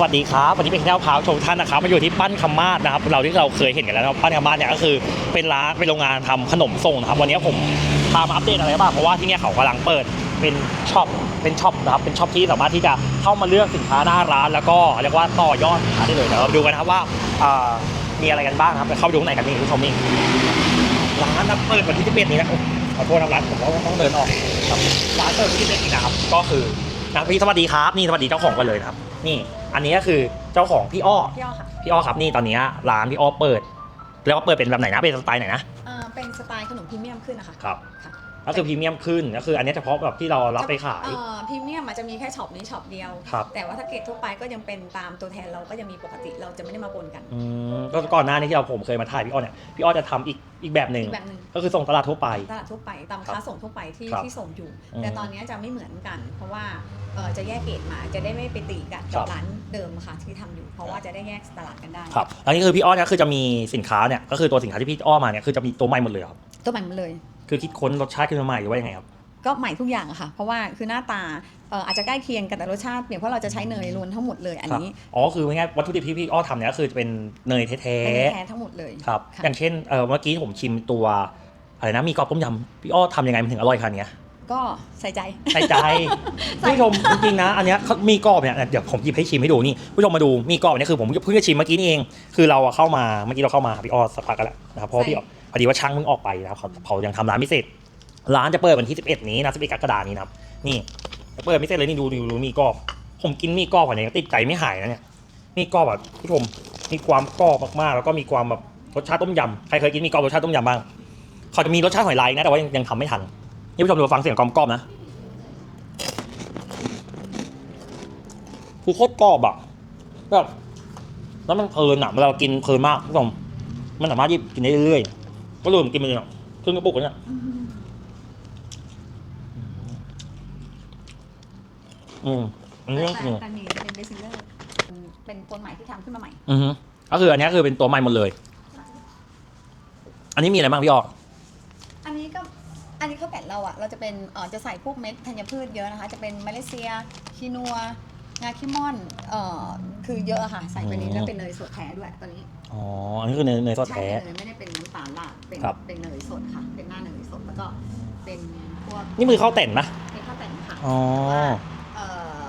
สวัสดีครับวันนี้เป็นแก้วพร้าวชว์ท่านนะครับมาอยู่ที่ปั้นคำมาศนะครับเราที่เราเคยเห็นกันแล้วนะปั้นคำมาศเนี่ยก็คือเป็นร้านเป็นโรงงานทำขนมส่งนะครับวันนี้ผมพามาอัปเดตอะไรบ้างเพราะว่าที่เนี่ยเขากำลังเปิดเป็นช็อปเป็นช็อปนะครับเป็นช็อปที่สามารถที่จะเข้ามาเลือกสินค้าหน้าร้าน แล้วก็เรียกว่าต่อยอดสินค้าได้เลยเดี๋ยวเราดูกันนะครับว่ามีอะไรกันบ้างครับไปเข้าไปดูข้างในกันนี่คุณผู้ชมนี่ร้านนะเปิดวันที่11นี้นะขอโทษนะร้านผมว่าต้องเดินออกร้านเปิดวันที่11นี้นะครับก็คือ นะพี่สวัสดีครับนี่สวัสดีเจ้าของกันเลยนะครับ นี่อันนี้ก็คือเจ้าของพี่อ้อพี่อ้อค่ะพี่อ้อครับนี่ตอนนี้ร้านพี่อ้อเปิด แล้วก็เปิดเป็นแบบไหนนะเป็นสไตล์ไหนนะ อ่าเป็นสไตล์ขนมพรีเมียมขึ้นนะคะ ครับค่ะ ก็คือพรีเมียมขึ้นก็คืออันนี้เฉพาะแบบที่เรารับไปขายเอ่อพรีเมียมอาจจะมีแค่ช็อปนี้ช็อปเดียว ครับ แต่ว่าถ้าเกรดทั่วไปก็ยังเป็นตามตัวแทนเราก็ยังมีปกติเราจะไม่ได้มาปนกัน อืมก็ก่อนหน้านี้ที่เราผมเคยมาถ่ายพี่อ้อเนี่ยพี่อ้อจะทำอีกอีกแบบหนึ่งอีกแบบหนึ่งก็คือส่งตลาดทั่วไป ตลาดทั่วไปตามครับค้าส่งทั่วไปที่ครับที่ส่งอยู่ อืมแต่ตอนนี้จะไม่เหมือนกัน เพราะว่าเอ่อจะแยกเกรดมาจะได้ไม่ไปตีกันครักับบ ร้านเดิมค่ะที่ทำอยู่ เพราะว่าจะได้แยกตลาดกันได้ครับอันนี้คือพี่อ้อเนี่ยคือจะมีสินค้าเนี่ยก็คือตัวสินค้าที่พี่อ้อมาเนี่ยคือจะมีตัวใหม่หมดเลยครับ ตัวใหม่หมดเลย คือคิดค้นรสชาติขึ้นมาใหม่หรือว่ายังไงครับ ก็ใหม่ทุกอย่างอะค่ะ เพราะว่าคือหน้าตาเอ่ออาจจะใกล้เคียงกันแต่รสชาติเปลี่ยนเพราะเราจะใช้เนยล้วนทั้งหมดเลยอันนี้อ๋อคือง่ายๆวัตถุดิบที่พี่อ้อทำเนี่ยก็คือจะเป็นเนยแท้เป็นแท้ทั้งหมดเลย ๆครับค่ะ อย่างเช่นเออเมื่อกี้ผมชิมตัวอะไรนะมีกรอบต้มยำพี่อ้อทำยังไงมันถึงอร่อยขนาดเนี้ยก็ใส่ใจ ใส่ใจผู้ชมจริงๆนะ อันเนี้ยเขามีกรอบเนี่ยเดี๋ยวผมหยิบให้ชิมให้ดูนี่ผู้ชมมาดูมีกรอบเนี่ยคือผมเพิ่งจะชิมเมื่อกี้นี่เอง คือเราอะเข้ามาเมื่อกี้เราเข้ามาพี่อ้อสักพักกันแล้วนะครับเพราะว่าพี่อ้อพอ ดีว่าช่างเพิ่งออกไปนะครับเขาเขายังทำร้านไม่เสร็จ ร้านจะเปิดวันที่ 11 นี้นะ11กรกฎานี้นะครับ นี่เปิดไม่เสร็จเลยนี่ดูดูดูมีกรอบ ผมกินมีกรอบกว่านี้ติดใจไม่หายนะเนี่ย มีกรอบแบบผู้ชม มีความกรอบมากๆ แล้วก็มีความแบบรสชาติต้มยำ ใครเคยกินมีกรอบรสชาติต้มยำบ้าง เขาจะมีรสชาติหอยลายนะ แต่ว่ายังทำไม่ทัน นี่ผู้ชมดูฟังเสียงกรอบๆนะคือโคตรกรอบอะแบบแล้วมันเพลินอะเวลาเรากินเพลินมากคุณผู้ชม มันสามารถหยิบกินได้เรื่อยๆ ก็รวมกินไปเลยอะครึ่งกระปุกแล้วเนี่ยอืมอันนี้แต่อืมแต่นี่เป็นเบสิเลอร์เป็นคนใหม่ที่ทำขึ้นมาใหม่ อือฮึก็คืออันนี้คือเป็นตัวใหม่หมดเลย อันนี้มีอะไรบ้างพี่ออกอันนี้ก็อันนี้ข้าวแป้นเราอะเราจะเป็นเอ่อจะใส่พวกเม็ดธัญพืชเยอะนะคะ จะเป็นมาเลเซียคีนัว งาคิมอนเอ่อคือเยอะอะค่ะ ใส่ไปนี้อืมแล้วเป็นเนยสดแท้ด้วยตอนนี้อ๋อ อันนี้คือเนยเนยทอดใช่แท้เลยไม่ได้เป็นน้ำตาลลาดเป็นครับ เป็นเนยสดค่ะ เป็นหน้าเนยสดแล้วก็เป็นพวกนี่มือข้าวแต่นปะเป็นข้าวแต่นค่ะอ๋อเอ่อ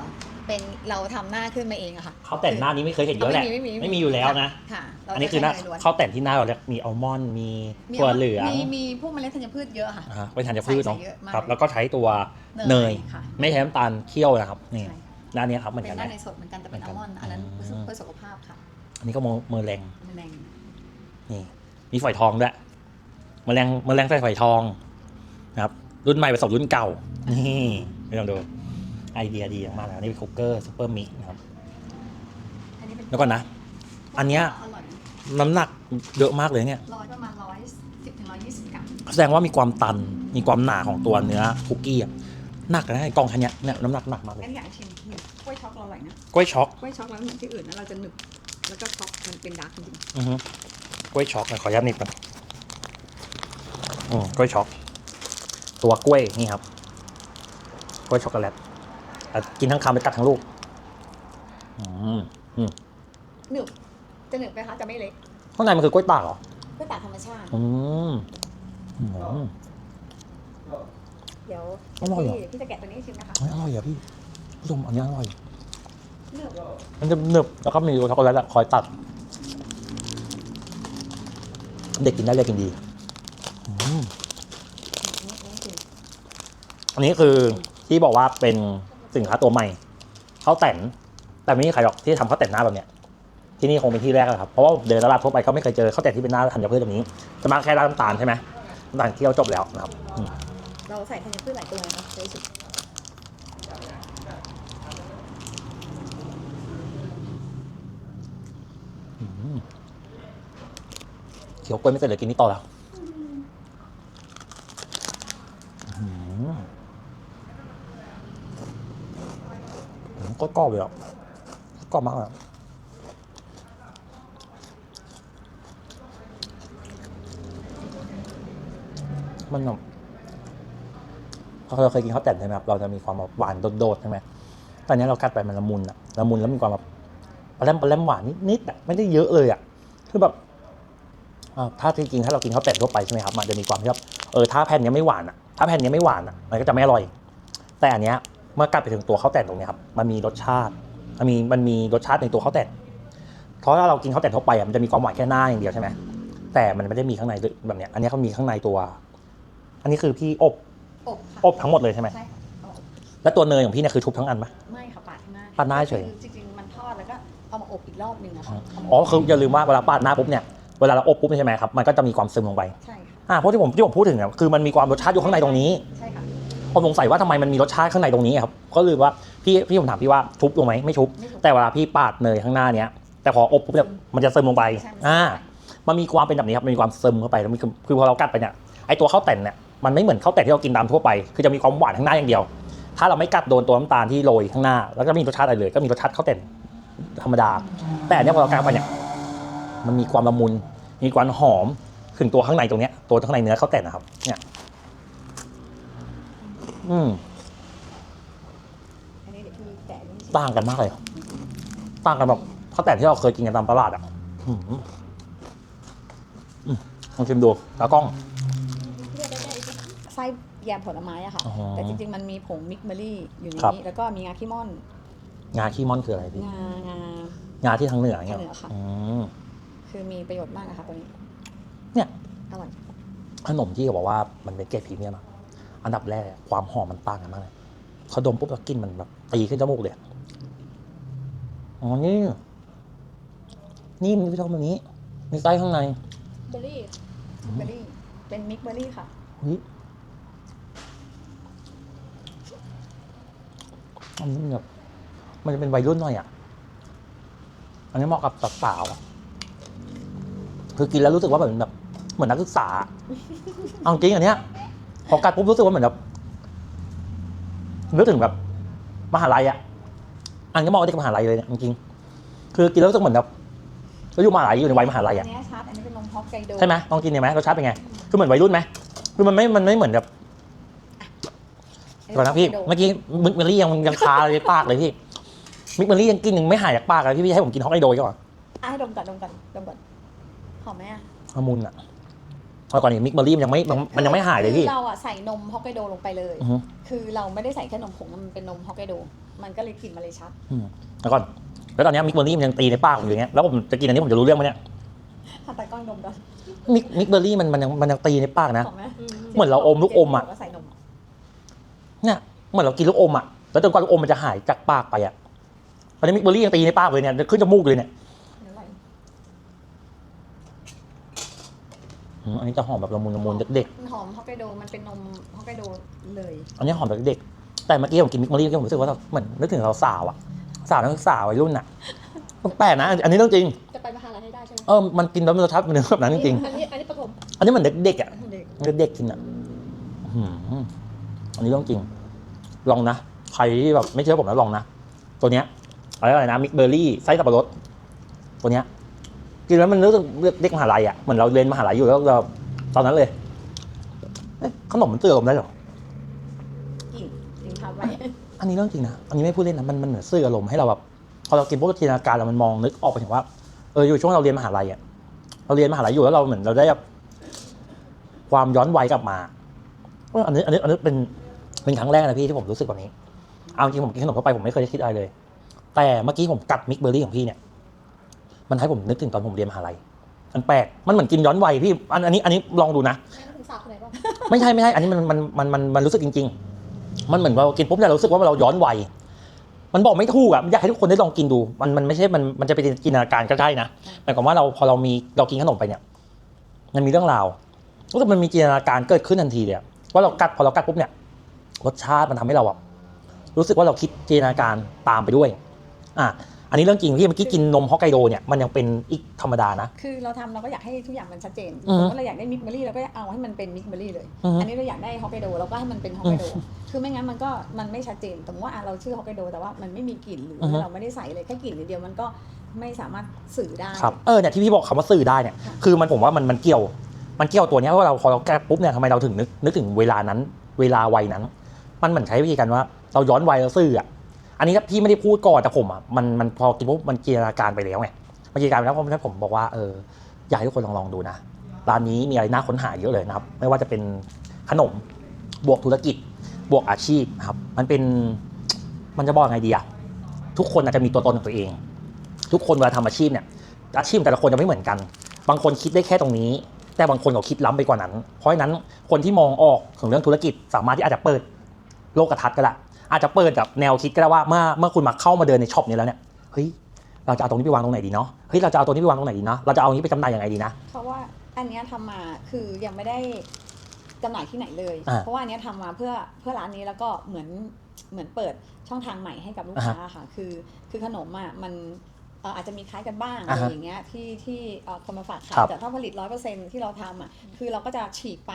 เป็นเราทำหน้าขึ้นมาเองอะค่ะข้าวแต่นหน้านี้ไม่เคยเห็นเยอะแหละ ไม่มีไม่มีอยู่แล้วนะ ค่ะเราอันนี้จะคือหน้าใช้เยล้วนข้าวแต่นที่หน้าเราเรียกมีอัลมอนด์มีมีถั่วเหลืองมีมีพวกเมล็ดธัญพืชเยอะค่ะ อ่าฮะไว้ทานจะพืชเนาะใส่เยอะมาก ครับ แล้วก็ใช้ตัวเนย ค่ะไม่ใช้น้ำตาลเคี่ยวนะครับนี่ ใช่ ด้านนี้ครับเหมือนเป็กันนหน้านะในสดเหมือนกันแต่เป็นเหมือัอนกันลมอนด์อันนั้นอืมเพื่อสุขภาพค่ะอันนี้ก็เมอร์แรงแมลงนี่มีฝอยทองด้วยแมลงแมลงใส่ฝอยทองนะครับ รุ่นใหม่ผสมรุ่นเก่า นี่ไม่ต้องดูไอเดียดีมากๆแล้วนี่เป็นคุกเกอร์ซูเปอร์มิกนะครับอันนี้เป็นแล้วก่อนนะ อันเนี้ย อร่อยน้ำหนักเยอะมากเลยเนี่ย ร้อยประมาณร้อยสิบถึงร้อยยี่สิบกรัมแสดงว่ามีความตัน มีความหนาของตัวเนื้อคุกกี้อะ หนักนะไอ้กล่องคันเนี้ยเนี่ยน้ำหนักหนักมากเลยงั้นอยากชิมหนึบกล้วยช็อกเราอร่อยนะกล้วยช็อกกล้วยช็อกแล้วเหมือนที่อื่นนะเราจะหนึบแล้วก็ช็อกมันเป็นดาร์กจริงอือฮึกล้วยช็อกนะขออนุญาตนิดก่อนอืมกล้วยช็อกตัวกล้วยนี่ครับกล้วยช็อกโกแลตอะกินทั้งคำไปกัดทั้งลูกอืมๆหนึบจะหนึบไหมคะจะไม่เล็กข้างในมันคือกล้วยตากเหรอ กล้วยตากธรรมชาติ อืมอืม เดี๋ยวอร่อยเหรอ พี่พี่จะแกะตัวนี้ให้ชิมนะคะ เฮ้ยอร่อยอะพี่ผู้ชมอันนี้อร่อยหนึบมันจะหนึบแล้วก็มีช็อกโกแลตอะคอยตัด เด็กกินได้เลยกินดีอืมอันนี้คือที่บอกว่าเป็นสินค้าตัวใหม่ข้าวแต่น แต่ไม่มีใครหรอกที่ทำข้าวแต่นหน้าแบบเนี้ยที่นี่คงเป็นที่แรกแหละครับเพราะว่าเดินตลาดทั่วไปก็ไม่เคยเจอข้าวแต่นที่เป็นหน้าธัญพืชแบบนี้จะมาแค่ราดน้ำตาลใช่ไหมน้ำตาลเคี่ยวจบแล้วนะครับอืม เราใส่ธัญพืชหลายตัวนะคะเลยสุดเคี้ยวกล้วยไม่เสร็จเลยกินนี่ต่อแล้วอืมก็กรอบเลยอะกรอบมากเลยอะมันแบบ เราเคยกินข้าวแต่นใช่ไหมครับเราจะมีความแบบหวานโดดๆใช่ไหมตอนนี้เรากัดไปมันละมุนอะละมุนแล้วมีความแบบปลาแรมปลาแรมหวานนิดๆอะไม่ได้เยอะเลยอะคือแบบอ่าถ้าจริงๆถ้าเรากินข้าวแต่นทั่วไปใช่ไหมครับมันจะมีความที่แบบเออถ้าแผ่นนี้ไม่หวานอะถ้าแผ่นนี้ไม่หวานอะมันก็จะไม่อร่อย แต่อันเนี้ยเมื่อกัดไปถึงตัวข้าวแต่นตรงนี้ครับมันมีรสชาติมันมีมันมีรสชาติในตัวข้าวแต่นเพราะถ้าเรากินข้าวแต่นทั่วไปอะมันจะมีความหวานแค่หน้าอย่างเดียวใช่ไหมแต่มันไม่ได้มีข้างในแบบเนี้ยอันนี้เขามีข้างในตัว อันนี้คือพี่อบ อบค่ะอบทั้งหมดเลยใช่ไหมใช่ค่ะเอาอบแล้วตัวเนยของพี่เนี่ยคือชุบทั้งอันปะ ไม่ค่ะปาดข้างหน้าปาดหน้าเฉย คือจริงๆมันทอดแล้วก็เอามาอบอีกรอบหนึ่งอะค่ะเามาอ๋อคืออย่าลืมว่าเวลาปาดหน้าปุ๊บเนี่ยเวลาเราอบปุ๊บใช่ไหมครับมันก็จะมีความซึมลงไปใช่ค่ะอ่าเพราะที่ผมที่ผมพูดถึงเนี่ยคือมันมีความรสชาติอยู่ข้างในตรงนี้ ใช่ค่ะ ผมสงสัยว่าทำไมมันมีรสชาติข้างในตรงนี้ครับ ก็เลยว่าพี่พี่ผมถามพี่ว่าชุบลงไหมไม่ชุบ ไม่ถูกแต่เวลาพี่ปาดเนยข้างหน้าเนี้ยแต่พออบปุ๊บเนี่ยมันจะซึมลงไปใช่มันอ่าใช่มันมีความเป็นแบบนี้ครับมันมีความซึมเข้าไปแล้วมันคือคือพอเรากัดไปเนี่ยไอตัวข้าวแต่นเนี่ย มันไม่เหมือนข้าวแต่นที่เรากินตามทั่วไป คือจะมีความหวานข้างหน้าอย่างเดียว ถ้าเราไม่กัดโดนตัวน้ำตาลที่โรยข้างหน้า แล้วก็ไม่มีรสชาติอะไรเลย ก็มีรสชาติข้าวแต่นธรรมดา แต่อันเนี้ยพอเรากัดไปเนี่ย มันมีความละมุน มีความหอม ถึงตัวข้างในตรงเนี้ย ตัวข้างในเนื้อข้าวแต่นนะครับ เนี่ย อืมอันนี้เดี๋ยวพี่แกะนี่ต่างกันมากเลย ต่างกันแบบข้าวแต่นที่เราเคยกินกันตามตลาดอะอืมอืมลองชิมดูแล้วกล้องไส้ แยมผลไม้อะค่ะ อ๋อแต่จริงๆ มันมีผงมิกเบอรี่อยู่ในครับ นี้ แล้วก็มีงาขี้ม่อน งาขี้ม่อนคืออะไรพี่งางา งาที่ทางเหนือเนี่ยทางเหนือค่ะ อืม คือมีประโยชน์มากนะคะตัวนี้เนี่ย อร่อยขนมที่เขาบอกว่ามันเป็นเกรดพรีเมียมอะอันดับแรกความหอมมันต่างกันมากเลยเขาดมปุ๊บแล้วกลินมันแบบตีขึ้นจมูกเลยอะอ๋อนี่นี่มันพี่ชอบแบบนี้ มีไส้ข้างในเบอร์รี่ เบอร์รี่ เป็นมิกเบอร์รี่ค่ะ เฮ้ย อันนี้มันแบบมันจะเป็นวัยรุ่นหน่อยอะ อันนี้เหมาะกับสาวๆอะคือกินแล้วรู้สึกว่าแบบแบบเหมือนนักศึกษา เอาจริงอันเนี้ยพอกัดปุ๊บรู้สึกว่าเหมือนแบบนึกถึงแบบมหาลัยอะ อันนี้เหมาะกับเด็กมหาลัยเลยเนี่ยจริงๆคือกินแล้วรู้สึกเหมือนแบบเราอยู่มหาลัยอยู่ในวัยมหาลัยอัอะนนี้ชัดอันนี้เป็นนมฮอกไกโดใช่ไหมลองกินเนี่ยไหมรสชาติเป็นไง คือเหมือนวัยรุ่นไหมคือมันไม่ มันไม่เหมือนแบบ ก่อนนะพี่ เมื่อกี้มิกเมอรี่ยังยังคาเลยในปากเลยพี่ มิกเมอรี่ยังกินยังไม่หายจากปากเลยพี่พี่ให้ผมกินฮอกไกโดก่อนอะให้ดมก่อนดมก่อนดมก่อนหอมไหมอะฮามุนอะเอาก่อนนี้มิกเมอรี่มันยังไม่มันมันยังไม่หายเลยพี่ คือเราอะใส่นมฮอกไกโดลงไปเลย อือฮึ คือเราไม่ได้ใส่แค่นมผงนะมันเป็นนมฮอกไกโด มันก็เลยกลิ่นมันเลยชัด อืมแล้วก่อน แล้วตอนนี้มิกเมอรี่มันยังตีในปากผมอยู่อย่างเงี้ย แล้วผมจะกินอันนี้ผมจะรู้เรื่องไหมเนี่ยถ้าตากล้องดมก่อนมิกมิกเบอรี่มันมันยังมันยังตีในปากนะ หอมไหมเหมือนเราอมลูกอมอะเจนบอกว่าใส่นม เนี่ยเหมือนเรากินลูกอมอะแล้วจนกว่าลูกอมมันจะหายจากปากไปอะตอนนี้มิกเบอรี่ยังตีในปากเลยเนี่ยขึ้นจมูกเลยเนี่ยเดี๋ยวไหลอืมอันนี้จะหอมแบบละมุนละมุนเด็กมันหอมฮอกไกโดมันเป็นนมฮอกไกโดเลยๆอันนี้หอมแบบเด็กๆแต่เมื่อกี้ผมกินมิกเบอรี่ผมรู้สึกว่าเราเหมือนนึกถึงเราสาวอะ สาวนักศึกษาวัยรุ่นอะแปลกนะ อันนี้เรื่องจริง จะไปมหาลัยให้ได้ใช่ไหมเออ มันกินแล้วมันรสชาติมันแบบนั้นจริงอันนี้อันนี้ประถมๆอันนี้เหมือนเด็กๆอะ เด็ก เด็กๆกินอะอื้อหือ อันนี้เรื่องจริง ลองนะ ใครที่แบบไม่เชื่อผมแล้วลองนะ ตัวเนี้ยอะไรอะไรนะมิกเบอร์รี่ไส้สับปะรด ตัวเนี้ยกินแล้วมันรู้สึกเด็กมหาลัยอะ เหมือนเราเรียนมหาลัยอยู่แล้วเราตอนนั้นเลยเอ๊ะขนมมันเตือผมได้เหรอกินกินทำไว้อันนี้เรื่องจริงนะ อันนี้ไม่พูดเล่นนะ มันมันเหมือนสื่ออารมณ์ให้เราแบบพอเรากินพวกจินตนาการแล้วมันมองนึกออกไปถึงว่า เอออยู่ช่วงเราเรียนมหาลัยอะ เราเรียนมหาลัยอยู่แล้วเราเหมือนเราได้แบบความย้อนวัยกลับมาเอออันนี้อันนี้อันนี้เป็น เป็นครั้งแรกนะพี่ที่ผมรู้สึกแบบนี้ เอาจริงผมกินขนมเข้าไปผมไม่เคยได้คิดอะไรเลย แต่เมื่อกี้ผมกัดมิกเบอร์รี่ของพี่เนี่ย มันให้ผมนึกถึงตอนผมเรียนมหาลัยมันแปลก มันเหมือนกินย้อนวัยพี่ อันอันนี้อันนี้ลองดูนะไม่ต้องถึงสาวคนไหนบ้างไม่ใช่ไม่ใช่ อันนี้มันมันมันมันมันรู้สึกจริง ๆ มันเหมือนเรากินปุ๊บเนี่ยเรารู้สึกว่าเราย้อนวัย มันบอกไม่ถูกอะอยากให้ทุกคนได้ลองกินดู มันมันไม่ใช่ มันมันจะเป็นจินตนาการก็ได้นะหมายความว่าเราพอเรามีเรากินขนมไปเนี่ย มันมีเรื่องราวรู้สึกมันมีจินตนาการเกิดขึ้นทันทีเลยอะว่าเรากัดพอเรากัดปุ๊บเนี่ย รสชาติมันทำให้เราแบบรู้สึกว่าเราคิดจินตนาการตามไปด้วย อะอันนี้เรื่องจริงที่เมื่อกี้กินนมฮอกไกโดเนี่ยมันยังเป็นอีกธรรมดานะ คือเราทำเราก็อยากให้ทุกอย่างมันชัดเจนอือสฮึมมติเราอยากได้มิกเบอรี่เราก็เอาให้มันเป็นมิกเบอรี่เลยอือฮึอันนี้เราอยากได้ฮอกไกโดเราก็ให้มันเป็นฮอกไกโด คือไม่งั้นมันก็มันไม่ชัดเจนสมมติว่าอะเราชื่อฮอกไกโดแต่ว่ามันไม่มีกลิ่นหรือออฮึเราไม่ได้ใส่เลยแค่กลิ่นนิดเดียวมันก็ไม่สามารถสื่อได้ครับเออเนี่ยที่พี่บอกคำว่าสื่อได้เนี่ยค่ะคือมันผมว่ามันมันเกี่ยว มันเกี่ยวตัวเนี้ยว่าเราพอเราแก้ปุ๊บเนี่ยทำไมเราถึงนึกนึกถึงเวลานั้น เวลาวัยนั้น มันเหมือนใช้วิธีการว่า เราย้อนวัยเราสื่ออะอันนี้พี่ไม่ได้พูดก่อนแต่ผมอะมันมันพอกินปุ๊บมันจินตนาการไปแล้วไงมันจินตนาการไปแล้วเพราะฉะนั้นผมบอกว่าเอออยากให้ทุกคนลองลองดูนะร้านนี้มีอะไรน่าค้นหาเยอะเลยนะครับ ไม่ว่าจะเป็นขนมบวกธุรกิจบวกอาชีพครับ มันเป็นมันจะบอกไงดีอะทุกคนอาจจะมีตัวตนของตัวเอง ทุกคนเวลาทำอาชีพเนี่ย อาชีพแต่ละคนจะไม่เหมือนกัน บางคนคิดได้แค่ตรงนี้ แต่บางคนเขาคิดล้ำไปกว่านั้น เพราะฉะนั้นคนที่มองออกถึงเรื่องธุรกิจสามารถที่อาจจะเปิด โลกทัศน์ก็ได้อาจจะเปิดกับแนวคิดก็ได้ว่าเมื่อเมื่อคุณมาเข้ามาเดินในช็อปนี้แล้วเนี่ยเฮ้ยเราจะเอาตรงนี้ไปวางตรงไหนดีเนาะเฮ้ยเราจะเอาตรงนี้ไปวางตรงไหนดีเนาะเราจะเอาอันนี้ไปจำหน่ายยังไงดีนะ เพราะว่าอันเนี้ยทำมาคือยังไม่ได้จำหน่ายที่ไหนเลย อ่าเพราะว่าอันเนี้ยทำมาเพื่อเพื่อร้านนี้แล้วก็เหมือนเหมือนเปิดช่องทางใหม่ให้กับลูกค้าค่ะ คือคือขนมอะมัน เอ่ออาจจะมีคล้ายกันบ้างอะอ่าไรฮะอย่างเงี้ยที่ที่เอ่อคนมาฝากขาครัยบ แต่ถ้าผลิตร้อยเปอร์เซ็นที่เราทำอะคือเราก็จะฉีกไป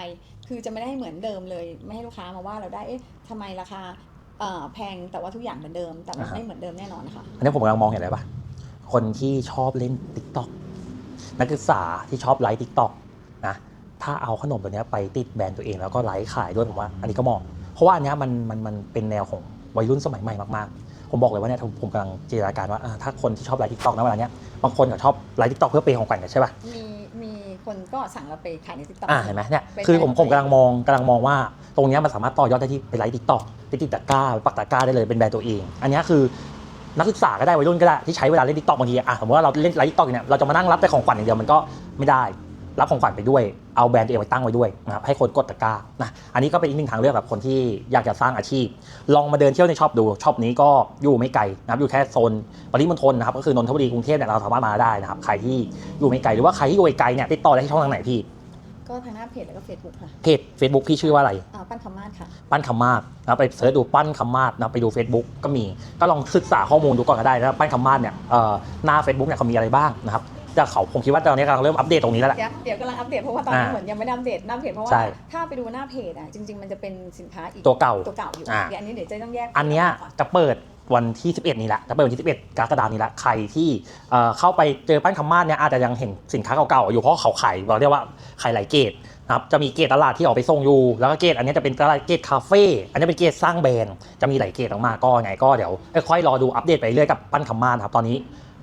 คือจะไม่ได้ให้เหมือนเดิมเลย ไม่ให้ลูกค้ามาว่าเราได้เอ๊ะทำไมราคาเอ่อแพงแต่ว่าทุกอย่างเหมือนเดิม แต่มันอ่าฮะ ไม่เหมือนเดิมแน่นอนค่ะอันนี้ผมกำลังมองเห็นอะไรปะคนที่ชอบเล่น t ิ k t o k นักศึกษาที่ชอบไลฟ์ t ิ k t o k นะ ถ้าเอาขนมตัวเนี้ยไปติดแบรนด์ตัวเองแล้วก็ไลฟ์ขายด้วยผมว่า อันนี้ก็มองเพราะว่าอันเนี้ยมันมันมันเป็นแนวของวัยรุ่นสมัยใหม่มากๆ ผมบอกเลยว่าเนี่ยผมผมกำลังจินตนาการว่าอ่าถ้าคนที่ชอบไลฟ์ t ิ k t o k นะเวลาเนี้ยบางคนก็ชอบไลฟ์ t ิ k t o k เพื่อเปย์ของขวัญกันใช่ปะมีมีคนก็สั่งเราไปขายในติ๊กต็อก อ่าเห็นไหมเนี่ยไปคือผมไลฟ์ผมกำลังมองกำลังมองว่าตรงเนี้ยมันสามารถต่อยอดได้ที่ไปไลฟ์ทิกตอกไปติดตะกร้าไปปักตะกร้าได้เลยเป็นแบรนด์ตัวเอง อันเนี้ยคือนักศึกษาก็ได้วัยรุ่นก็ได้ที่ใช้เวลาเล่นทิกตอกบางทีอะสมมติว่าเราเล่นไลฟ์ทิกตอกเนี่ยเราจะมานั่งรับแต่ของขวัญอย่างเดียวมันก็ไม่ได้ รับของขวัญไปด้วย เอาแบรนด์ตัวเองไปตั้งไว้ด้วยนะครับให้คนกดตะกร้านะอันนี้ก็เป็นอีกหนึ่งทางเลือกแบบคนที่อยากจะสร้างอาชีพ ลองมาเดินเที่ยวในช็อปดูช็อปนี้ก็อยู่ไม่ไกลนะครับอยู่แค่โซนปริมณฑลนะครับก็คือนนทบุรีกรุงเทพเนี่ยเราสามารถมาได้นะครับใครที่อยู่ไม่ไกลหรือว่าใครที่อยู่ไกลเนี่ยติดต่อได้ที่ช่องทางไหนพี่ก็ทางหน้าเพจแล้วก็เฟซบุ๊กค่ะเพจ Facebook พี่ชื่อว่าอะไรอ่าปั้นคำมาศค่ะ ปั้นคำมาศนะไปเสิร์ชดูปั้นคำมาศนะไปดู Facebook ก็มีก็ลองศึกษาข้อมูลดูก่อนก็ได้นะปั้นคำมาศเนี่ยเอ่อหน้า Facebook เนี่ยเขามีอะไรบ้างนะครับ แต่เขาผมคิดว่าตอนนี้กำลังเริ่มอัปเดตตรงนี้แล้วแหละ เดี๋ยวเดี๋ยวกำลังอัปเดตเพราะว่าตอนนี้อ่าเหมือนยังไม่ได้อัปเดตหน้าเพจเพราะว่าใช่ถ้าไปดูหน้าเพจอะจริง ๆ มันจะเป็นสินค้าอีกตัวเก่าตัวเก่าอยู่อ่า เดี๋ยวอันนี้เดี๋ยวจะต้องแยกอันเนี้ยก่อน จะเปิดวันที่ 11 นี้แหละ จะเปิดวันที่ 11 กรกฎาคมนี้ละ ใครที่เอ่อเข้าไปเจอปั้นคำมาศเนี่ยอาจจะยังเห็นสินค้าเก่าๆอยู่เพราะเขาขายเราเรียกว่าขายหลายเกรดนะครับ จะมีเกรดตลาดที่ออกไปส่งอยู่ แล้วก็เกรดอันเนี้ยจะเป็นตลาดเกรดคาเฟ่ อันนี้เป็นเกรดสร้างแบรนด์ จะมีหลายเกรดออกมาก็ไงก็เดี๋ยวค่อยๆรอดูอัปเดตไปเรื่อยกับปั้นคำมาศครับ ตอนนี้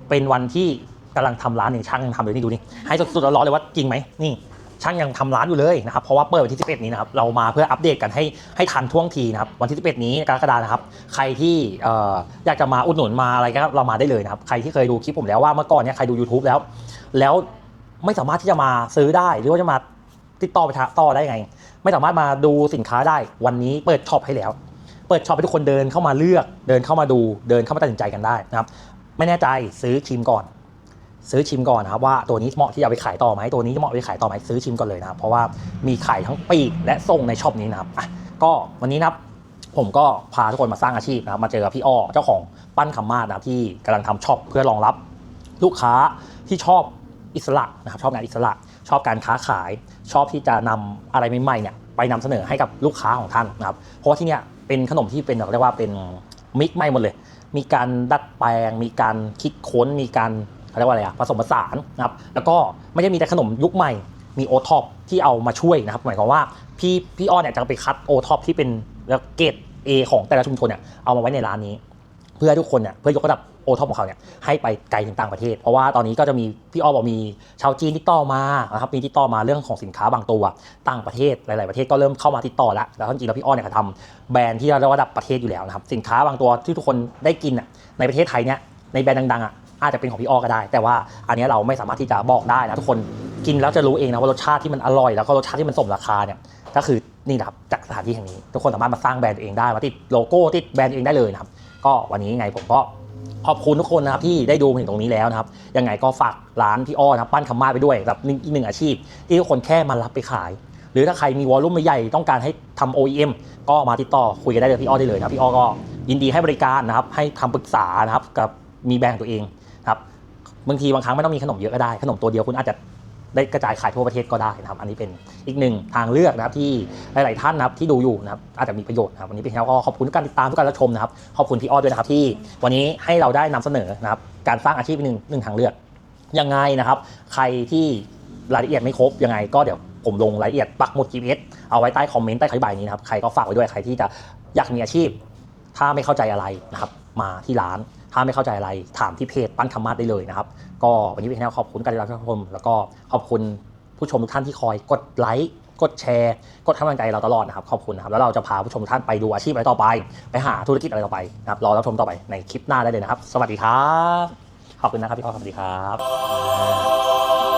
เป็นวันที่ กำลังทำร้านนี่ช่างยังทำเลยนี่ดูนี่ให้สดๆร้อนๆเลยว่าจริงไหมนี่ช่างยังทำร้านอยู่เลยนะครับเพราะว่าเปิดวันที่ 11 นี้นะครับเรามาเพื่ออัปเดตกันให้ให้ทันท่วงทีนะครับวันที่ 11 นี้กรกฎานะครับ ใครที่เอ่ออยากจะมาอุดหนุนมาอะไรก็เรามาได้เลยนะครับใครที่เคยดูคลิปผมแล้วว่าเมื่อก่อนเนี่ยใครดู YouTube แล้ว แล้วไม่สามารถที่จะมาซื้อได้หรือว่าจะมาติดต่อไปทาต่อได้ไง ไม่สามารถมาดูสินค้าได้วันนี้เปิดช็อปให้แล้ว เปิดช็อปให้ทุกคนเดินเข้ามาเลือก เดินเข้ามาดูเดินเข้ามาตัดสินใจกันได้นะครับไม่แน่ใจซื้อชิมก่อน ซื้อชิมก่อนนะครับว่าตัวนี้เหมาะที่จะไปขายต่อไหมตัวนี้เหมาะไปขายต่อไหมซื้อชิมก่อนเลยนะครับเพราะว่ามีขายทั้งปีกและส่งในช็อปนี้นะครับอะก็วันนี้นะครับผมก็พาทุกคนมาสร้างอาชีพนะครับมาเจอกับพี่อ้อเจ้าของปั้นคำมาศนะครับที่กำลังทำช็อปเพื่อรองรับลูกค้าที่ชอบอิสระนะครับชอบงานอิสระ ชอบการค้าขาย ชอบที่จะนำอะไรใหม่ๆเนี่ยไปนำเสนอให้กับลูกค้าของท่านนะครับเพราะว่าที่เนี่ยเป็นขนมที่เป็นเรียกว่าเป็นมิกใหม่หมดเลย มีการดัดแปลง มีการคิดค้น มีการ เขาเรียกว่าอะไรอะผสมผสานนะครับแล้วก็ไม่ได้มีแต่ขนมยุคใหม่ มีโอท็อปที่เอามาช่วยนะครับหมายความว่าพี่พี่อ้อเนี่ยจะไปคัดโอท็อปที่เป็นเกรด A ของแต่ละชุมชนเนี่ยเอามาไว้ในร้านนี้ เพื่อทุกคนเนี่ยเพื่อยกระดับโอท็อปของเขาเนี่ยให้ไปไกลถึงต่างประเทศ เพราะว่าตอนนี้ก็จะมีพี่อ้อบอกมีชาวจีนติดต่อมานะครับมีติดต่อมาเรื่องของสินค้าบางตัวต่างประเทศหลาย ๆ ประเทศก็เริ่มเข้ามาติดต่อแล้วแล้วจริงๆแล้วพี่อ้อเนี่ยเขาทำแบรนด์ที่ระดับประเทศอยู่แล้วนะครับสินค้าบางตัวที่ทุกคนได้กินในประเทศไทยเนี่ยในแบรนด์ดังๆอะ อาจจะเป็นของพี่อ้อก็ได้ แต่ว่าอันนี้เราไม่สามารถที่จะบอกได้นะทุกคนกินแล้วจะรู้เองนะว่ารสชาติที่มันอร่อยแล้วก็รสชาติที่มันสมราคาเนี่ยก็คือนี่นะครับจากสถานที่แห่งนี้ ทุกคนสามารถมาสร้างแบรนด์ตัวเองได้มาติดโลโก้ติดแบรนด์ตัวเองได้เลยนะครับก็วันนี้ยังไงผมก็ขอบคุณทุกคนนะครับที่ได้ดูมาถึงตรงนี้แล้วนะครับยังไงก็ฝากร้านพี่อ้อนะครับปั้นคำมาไปด้วยแบบอีกหนึ่งอาชีพ ที่ทุกคนแค่มารับไปขาย หรือถ้าใครมีวอลลุ่มใหญ่ต้องการให้ทำ OEM ก็มาติดต่อคุยกันได้เลยพี่อ้อได้เลยนะพี่อ้อก็ยินดีให้บริการนะครับให้คำปรึกษานะครับกับมีแบรนด์ตัวเอง ครับบางทีบางครั้งไม่ต้องมีขนมเยอะก็ได้ขนมตัวเดียวคุณอาจจะได้กระจายขายทั่วประเทศก็ได้นะครับ อันนี้เป็นอีกหนึ่งทางเลือกนะครับที่หลาย ๆ ท่านนะครับที่ดูอยู่นะครับอาจจะมีประโยชน์นะครับวันนี้เป็นแล้วก็ขอบคุณทุกการติดตามทุกการรับชมนะครับขอบคุณพี่อ้อด้วยนะครับที่วันนี้ให้เราได้นำเสนอนะครับการสร้างอาชีพหนึ่งหนึ่งทางเลือกยังไงนะครับ ใครที่รายละเอียดไม่ครบยังไง ก็เดี๋ยวผมลงรายละเอียดปักหมุด GPS เอาไว้ใต้คอมเมนต์ใต้คำอธิบายนี้นะครับใครก็ฝากไว้ด้วยใครที่จะอยากมีอาชีพ ถ้าไม่เข้าใจอะไรนะครับมาที่ร้าน ถ้าไม่เข้าใจอะไรถามที่เพจปั้นธรรมะได้เลยนะครับ ก็วันนี้พี่แนวขอบคุณการรับชม แล้วก็ขอบคุณผู้ชมทุกท่านที่คอยกดไลค์กดแชร์ กดให้กำลังใจเราตลอดนะครับขอบคุณนะครับ แล้วเราจะพาผู้ชมทุกท่านไปดูอาชีพอะไรต่อไป ไปหาธุรกิจอะไรต่อไปนะครับรอรับชมต่อไปในคลิปหน้าได้เลยนะครับ สวัสดีครับ ขอบคุณนะครับพี่อ้อสวัสดีครับ